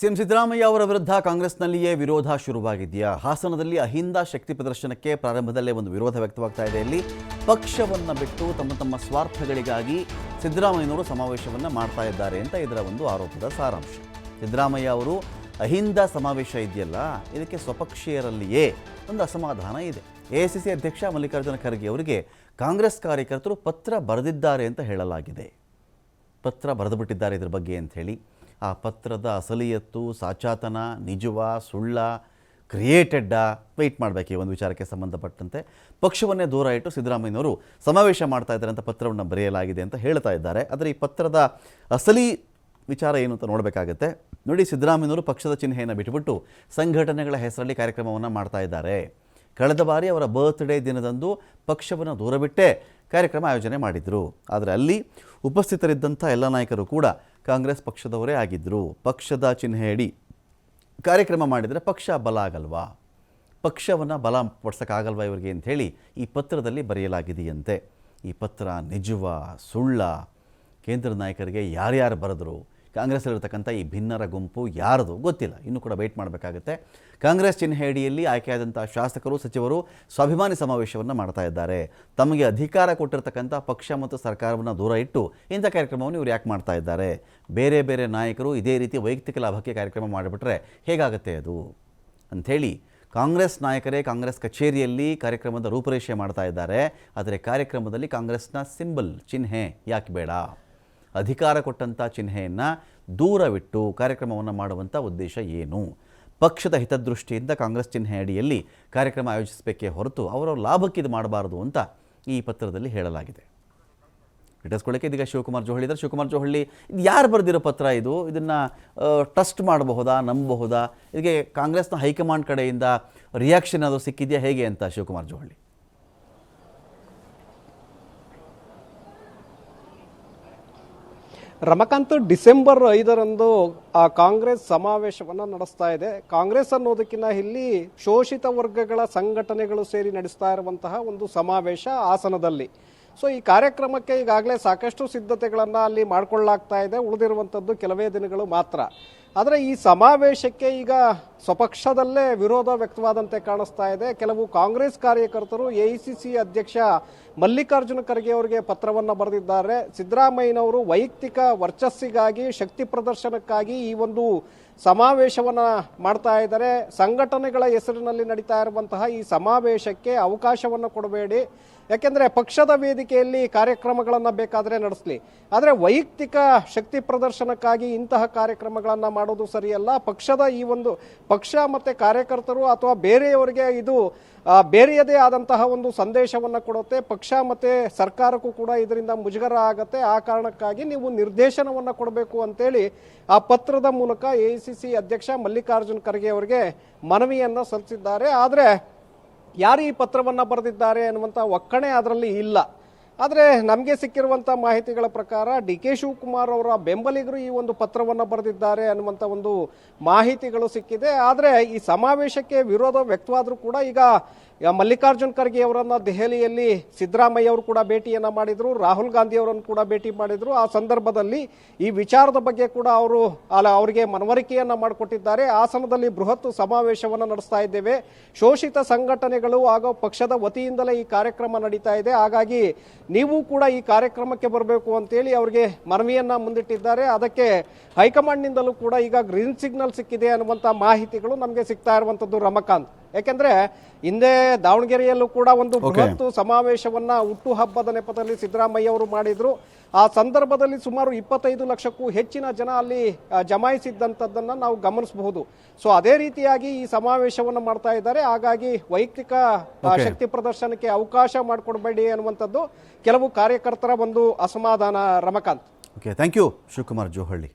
CM Siddaramaiah ಅವರ ವಿರುದ್ಧ ಕಾಂಗ್ರೆಸ್ನಲ್ಲಿಯೇ ವಿರೋಧ ಶುರುವಾಗಿದೆಯಾ? ಹಾಸನದಲ್ಲಿ ಅಹಿಂದ ಶಕ್ತಿ ಪ್ರದರ್ಶನಕ್ಕೆ ಪ್ರಾರಂಭದಲ್ಲೇ ಒಂದು ವಿರೋಧ ವ್ಯಕ್ತವಾಗ್ತಾ ಇದೆ. ಇಲ್ಲಿ ಪಕ್ಷವನ್ನು ಬಿಟ್ಟು ತಮ್ಮ ತಮ್ಮ ಸ್ವಾರ್ಥಗಳಿಗಾಗಿ ಸಿದ್ದರಾಮಯ್ಯನವರು ಸಮಾವೇಶವನ್ನು ಮಾಡ್ತಾ ಇದ್ದಾರೆ ಅಂತ ಇದರ ಒಂದು ಆರೋಪದ ಸಾರಾಂಶ. ಸಿದ್ದರಾಮಯ್ಯ ಅವರು, ಅಹಿಂದ ಸಮಾವೇಶ ಇದೆಯಲ್ಲ, ಇದಕ್ಕೆ ಸ್ವಪಕ್ಷೀಯರಲ್ಲಿಯೇ ಒಂದು ಅಸಮಾಧಾನ ಇದೆ. ಎ ಅಧ್ಯಕ್ಷ ಮಲ್ಲಿಕಾರ್ಜುನ ಖರ್ಗೆ ಅವರಿಗೆ ಕಾಂಗ್ರೆಸ್ ಕಾರ್ಯಕರ್ತರು ಪತ್ರ ಬರೆದಿದ್ದಾರೆ ಅಂತ ಹೇಳಲಾಗಿದೆ. ಪತ್ರ ಬರೆದುಬಿಟ್ಟಿದ್ದಾರೆ ಇದ್ರ ಬಗ್ಗೆ ಅಂಥೇಳಿ. ಆ ಪತ್ರದ ಅಸಲಿಯತ್ತು, ಸಾಚಾತನ, ನಿಜವ, ಸುಳ್ಳ, ಕ್ರಿಯೇಟೆಡ್ಡಾ ವೆಯ್ಟ್ ಮಾಡಬೇಕು ಈ ಒಂದು ವಿಚಾರಕ್ಕೆ ಸಂಬಂಧಪಟ್ಟಂತೆ. ಪಕ್ಷವನ್ನೇ ದೂರ ಇಟ್ಟು ಸಿದ್ದರಾಮಯ್ಯನವರು ಸಮಾವೇಶ ಮಾಡ್ತಾ ಇದ್ದಾರೆ ಅಂತ ಪತ್ರವನ್ನು ಬರೆಯಲಾಗಿದೆ ಅಂತ ಹೇಳ್ತಾ ಇದ್ದಾರೆ. ಆದರೆ ಈ ಪತ್ರದ ಅಸಲಿ ವಿಚಾರ ಏನು ಅಂತ ನೋಡಬೇಕಾಗತ್ತೆ. ನೋಡಿ, ಸಿದ್ದರಾಮಯ್ಯನವರು ಪಕ್ಷದ ಚಿಹ್ನೆಯನ್ನು ಬಿಟ್ಟುಬಿಟ್ಟು ಸಂಘಟನೆಗಳ ಹೆಸರಲ್ಲಿ ಕಾರ್ಯಕ್ರಮವನ್ನು ಮಾಡ್ತಾ ಇದ್ದಾರೆ. ಕಳೆದ ಬಾರಿ ಅವರ ಬರ್ತ್ಡೇ ದಿನದಂದು ಪಕ್ಷವನ್ನು ದೂರಬಿಟ್ಟೇ ಕಾರ್ಯಕ್ರಮ ಆಯೋಜನೆ ಮಾಡಿದರು. ಆದರೆ ಅಲ್ಲಿ ಉಪಸ್ಥಿತರಿದ್ದಂಥ ಎಲ್ಲ ನಾಯಕರು ಕೂಡ ಕಾಂಗ್ರೆಸ್ ಪಕ್ಷದವರೇ ಆಗಿದ್ದರು ಪಕ್ಷದ ಚಿಹ್ನೆಯಡಿ ಕಾರ್ಯಕ್ರಮ ಮಾಡಿದರೆ ಪಕ್ಷ ಬಲ ಆಗಲ್ವಾ? ಪಕ್ಷವನ್ನು ಬಲ ಪಡಿಸೋಕ್ಕಾಗಲ್ವಾ ಇವರಿಗೆ ಅಂಥೇಳಿ ಈ ಪತ್ರದಲ್ಲಿ ಬರೆಯಲಾಗಿದೆಯಂತೆ. ಈ ಪತ್ರ ನಿಜವ ಸುಳ್ಳ? ಕೇಂದ್ರ ನಾಯಕರಿಗೆ ಯಾರ್ಯಾರು ಬರೆದರು? ಕಾಂಗ್ರೆಸ್ಸಲ್ಲಿರ್ತಕ್ಕಂಥ ಈ ಭಿನ್ನರ ಗುಂಪು ಯಾರದು ಗೊತ್ತಿಲ್ಲ. ಇನ್ನೂ ಕೂಡ ವೇಟ್ ಮಾಡಬೇಕಾಗುತ್ತೆ. ಕಾಂಗ್ರೆಸ್ ಚಿಹ್ನೆ ಅಡಿಯಲ್ಲಿ ಆಯ್ಕೆಯಾದಂಥ ಶಾಸಕರು, ಸಚಿವರು ಸ್ವಾಭಿಮಾನಿ ಸಮಾವೇಶವನ್ನು ಮಾಡ್ತಾ ಇದ್ದಾರೆ. ತಮಗೆ ಅಧಿಕಾರ ಕೊಟ್ಟಿರ್ತಕ್ಕಂಥ ಪಕ್ಷ ಮತ್ತು ಸರ್ಕಾರವನ್ನು ದೂರ ಇಟ್ಟು ಇಂಥ ಕಾರ್ಯಕ್ರಮವನ್ನು ಇವರು ಯಾಕೆ ಮಾಡ್ತಾ ಇದ್ದಾರೆ? ಬೇರೆ ಬೇರೆ ನಾಯಕರು ಇದೇ ರೀತಿ ವೈಯಕ್ತಿಕ ಲಾಭಕ್ಕೆ ಕಾರ್ಯಕ್ರಮ ಮಾಡಿಬಿಟ್ರೆ ಹೇಗಾಗುತ್ತೆ ಅದು? ಅಂಥೇಳಿ ಕಾಂಗ್ರೆಸ್ ನಾಯಕರೇ ಕಾಂಗ್ರೆಸ್ ಕಚೇರಿಯಲ್ಲಿ ಕಾರ್ಯಕ್ರಮದ ರೂಪರೇಷೆ ಮಾಡ್ತಾ ಇದ್ದಾರೆ. ಆದರೆ ಕಾರ್ಯಕ್ರಮದಲ್ಲಿ ಕಾಂಗ್ರೆಸ್ನ ಸಿಂಬಲ್ ಚಿಹ್ನೆ ಯಾಕೆ ಬೇಡ? ಅಧಿಕಾರ ಕೊಟ್ಟಂಥ ಚಿಹ್ನೆಯನ್ನು ದೂರವಿಟ್ಟು ಕಾರ್ಯಕ್ರಮವನ್ನು ಮಾಡುವಂಥ ಉದ್ದೇಶ ಏನು? ಪಕ್ಷದ ಹಿತದೃಷ್ಟಿಯಿಂದ ಕಾಂಗ್ರೆಸ್ ಚಿಹ್ನೆ ಅಡಿಯಲ್ಲಿ ಕಾರ್ಯಕ್ರಮ ಆಯೋಜಿಸಬೇಕೇ ಹೊರತು ಅವರ ಲಾಭಕ್ಕೆ ಇದು ಮಾಡಬಾರದು ಅಂತ ಈ ಪತ್ರದಲ್ಲಿ ಹೇಳಲಾಗಿದೆ. ಇಟ್ಟಿಸ್ಕೊಳ್ಳೋಕೆ ಇದೀಗ ಶಿವಕುಮಾರ್ ಜೋಹಳಿ ಇದ್ದಾರೆ. ಶಿವಕುಮಾರ್ ಜೋಹಳ್ಳಿ ಇದು ಯಾರು ಬರೆದಿರೋ ಪತ್ರ ಇದು? ಇದನ್ನು ಟ್ರಸ್ಟ್ ಮಾಡಬಹುದಾ, ನಂಬಬಹುದಾ? ಇದಕ್ಕೆ ಕಾಂಗ್ರೆಸ್ನ ಹೈಕಮಾಂಡ್ ಕಡೆಯಿಂದ ರಿಯಾಕ್ಷನ್ ಅದು ಸಿಕ್ಕಿದೆಯಾ ಹೇಗೆ ಅಂತ ಶಿವಕುಮಾರ್ ಜೋಹಳ್ಳಿ ರಮಕಾಂತ್ ಡಿಸೆಂಬರ್ ಐದರಂದು ಆ ಕಾಂಗ್ರೆಸ್ ಸಮಾವೇಶವನ್ನು ನಡೆಸ್ತಾ ಇದೆ. ಕಾಂಗ್ರೆಸ್ ಅನ್ನೋದಕ್ಕಿಂತ ಇಲ್ಲಿ ಶೋಷಿತ ವರ್ಗಗಳ ಸಂಘಟನೆಗಳು ಸೇರಿ ನಡೆಸ್ತಾ ಇರುವಂತಹ ಒಂದು ಸಮಾವೇಶ ಹಾಸನದಲ್ಲಿ. ಸೊ ಈ ಕಾರ್ಯಕ್ರಮಕ್ಕೆ ಈಗಾಗಲೇ ಸಾಕಷ್ಟು ಸಿದ್ಧತೆಗಳನ್ನು ಅಲ್ಲಿ ಮಾಡಿಕೊಳ್ಳಲಾಗ್ತಾ ಇದೆ. ಉಳಿದಿರುವಂಥದ್ದು ಕೆಲವೇ ದಿನಗಳು ಮಾತ್ರ. ಆದರೆ ಈ ಸಮಾವೇಶಕ್ಕೆ ಈಗ ಸ್ವಪಕ್ಷದಲ್ಲೇ ವಿರೋಧ ವ್ಯಕ್ತವಾದಂತೆ ಕಾಣಿಸ್ತಾ ಇದೆ. ಕೆಲವು ಕಾಂಗ್ರೆಸ್ ಕಾರ್ಯಕರ್ತರು ಎಐಸಿಸಿ ಅಧ್ಯಕ್ಷ ಮಲ್ಲಿಕಾರ್ಜುನ ಖರ್ಗೆ ಅವರಿಗೆ ಪತ್ರವನ್ನು ಬರೆದಿದ್ದಾರೆ. ಸಿದ್ದರಾಮಯ್ಯನವರು ವೈಯಕ್ತಿಕ ವರ್ಚಸ್ಸಿಗಾಗಿ, ಶಕ್ತಿ ಪ್ರದರ್ಶನಕ್ಕಾಗಿ ಈ ಒಂದು ಸಮಾವೇಶವನ್ನು ಮಾಡ್ತಾ ಇದ್ದಾರೆ. ಸಂಘಟನೆಗಳ ಹೆಸರಿನಲ್ಲಿ ನಡೀತಾ ಇರುವಂತಹ ಈ ಸಮಾವೇಶಕ್ಕೆ ಅವಕಾಶವನ್ನು ಕೊಡಬೇಡಿ. ಯಾಕೆಂದರೆ ಪಕ್ಷದ ವೇದಿಕೆಯಲ್ಲಿ ಕಾರ್ಯಕ್ರಮಗಳನ್ನು ಬೇಕಾದರೆ ನಡೆಸಲಿ. ಆದರೆ ವೈಯಕ್ತಿಕ ಶಕ್ತಿ ಪ್ರದರ್ಶನಕ್ಕಾಗಿ ಇಂತಹ ಕಾರ್ಯಕ್ರಮಗಳನ್ನು ಮಾಡೋದು ಸರಿಯಲ್ಲ ಪಕ್ಷದ ಈ ಒಂದು ಪಕ್ಷ ಮತ್ತೆ ಕಾರ್ಯಕರ್ತರು ಅಥವಾ ಬೇರೆಯವರಿಗೆ ಇದು ಬೇರೆಯದೇ ಆದಂತಹ ಒಂದು ಸಂದೇಶವನ್ನು ಕೊಡುತ್ತೆ. ಪಕ್ಷ ಮತ್ತೆ ಸರ್ಕಾರಕ್ಕೂ ಕೂಡ ಇದರಿಂದ ಮುಜುಗರ ಆಗತ್ತೆ. ಆ ಕಾರಣಕ್ಕಾಗಿ ನೀವು ನಿರ್ದೇಶನವನ್ನು ಕೊಡಬೇಕು ಅಂತೇಳಿ ಆ ಪತ್ರದ ಮೂಲಕ ಎ ಅಧ್ಯಕ್ಷ ಮಲ್ಲಿಕಾರ್ಜುನ್ ಖರ್ಗೆ ಅವರಿಗೆ ಮನವಿಯನ್ನು ಸಲ್ಲಿಸಿದ್ದಾರೆ. ಆದರೆ ಯಾರು ಈ ಪತ್ರವನ್ನು ಬರೆದಿದ್ದಾರೆ ಅನ್ನುವಂಥ ಒಕ್ಕಣೆ ಅದರಲ್ಲಿ ಇಲ್ಲ. ಆದರೆ ನಮಗೆ ಸಿಕ್ಕಿರುವಂಥ ಮಾಹಿತಿಗಳ ಪ್ರಕಾರ ಡಿ ಕೆ ಶಿವಕುಮಾರ್ ಅವರ ಬೆಂಬಲಿಗರು ಈ ಒಂದು ಪತ್ರವನ್ನು ಬರೆದಿದ್ದಾರೆ ಅನ್ನುವಂಥ ಒಂದು ಮಾಹಿತಿಗಳು ಸಿಕ್ಕಿದೆ. ಆದರೆ ಈ ಸಮಾವೇಶಕ್ಕೆ ವಿರೋಧ ವ್ಯಕ್ತವಾದರೂ ಕೂಡ ಈಗ ಮಲ್ಲಿಕಾರ್ಜುನ್ ಖರ್ಗೆ ಅವರನ್ನು ದೆಹಲಿಯಲ್ಲಿ ಸಿದ್ದರಾಮಯ್ಯ ಅವರು ಕೂಡ ಭೇಟಿಯನ್ನು ಮಾಡಿದ್ರು, ರಾಹುಲ್ ಗಾಂಧಿ ಅವರನ್ನು ಕೂಡ ಭೇಟಿ ಮಾಡಿದ್ರು. ಆ ಸಂದರ್ಭದಲ್ಲಿ ಈ ವಿಚಾರದ ಬಗ್ಗೆ ಕೂಡ ಅವರು ಅವರಿಗೆ ಮನವರಿಕೆಯನ್ನ ಮಾಡಿಕೊಟ್ಟಿದ್ದಾರೆ. ಹಾಸನದಲ್ಲಿ ಬೃಹತ್ ಸಮಾವೇಶವನ್ನು ನಡೆಸ್ತಾ ಇದ್ದೇವೆ. ಶೋಷಿತ ಸಂಘಟನೆಗಳು ಹಾಗೂ ಪಕ್ಷದ ವತಿಯಿಂದಲೇ ಈ ಕಾರ್ಯಕ್ರಮ ನಡೀತಾ ಇದೆ. ಹಾಗಾಗಿ ನೀವು ಕೂಡ ಈ ಕಾರ್ಯಕ್ರಮಕ್ಕೆ ಬರಬೇಕು ಅಂತೇಳಿ ಅವರಿಗೆ ಮನವಿಯನ್ನ ಮುಂದಿಟ್ಟಿದ್ದಾರೆ. ಅದಕ್ಕೆ ಹೈಕಮಾಂಡ್ನಿಂದಲೂ ಕೂಡ ಈಗ ಗ್ರೀನ್ ಸಿಗ್ನಲ್ ಸಿಕ್ಕಿದೆ ಅನ್ನುವಂಥ ಮಾಹಿತಿಗಳು ನಮಗೆ ಸಿಗ್ತಾ ಇರುವಂತದ್ದು ರಮಕಾಂತ್. ಯಾಕೆಂದ್ರೆ ಹಿಂದೆ ದಾವಣಗೆರೆಯಲ್ಲೂ ಕೂಡ ಒಂದು ಬೃಹತ್ ಸಮಾವೇಶವನ್ನ ಹುಟ್ಟು ಹಬ್ಬದ ನೆಪದಲ್ಲಿ ಸಿದ್ದರಾಮಯ್ಯ ಅವರು ಮಾಡಿದ್ರು. ಆ ಸಂದರ್ಭದಲ್ಲಿ ಸುಮಾರು ಇಪ್ಪತ್ತೈದು ಲಕ್ಷಕ್ಕೂ ಹೆಚ್ಚಿನ ಜನ ಅಲ್ಲಿ ಜಮಾಯಿಸಿದ್ದಂಥದ್ದನ್ನು ನಾವು ಗಮನಿಸಬಹುದು. ಸೊ ಅದೇ ರೀತಿಯಾಗಿ ಈ ಸಮಾವೇಶವನ್ನು ಮಾಡ್ತಾ ಇದ್ದಾರೆ. ಹಾಗಾಗಿ ವೈಯಕ್ತಿಕ ಶಕ್ತಿ ಪ್ರದರ್ಶನಕ್ಕೆ ಅವಕಾಶ ಮಾಡಿಕೊಡಬೇಡಿ ಅನ್ನುವಂಥದ್ದು ಕೆಲವು ಕಾರ್ಯಕರ್ತರ ಒಂದು ಅಸಮಾಧಾನ Ramakant. Okay thank you Shivakumar Johalli.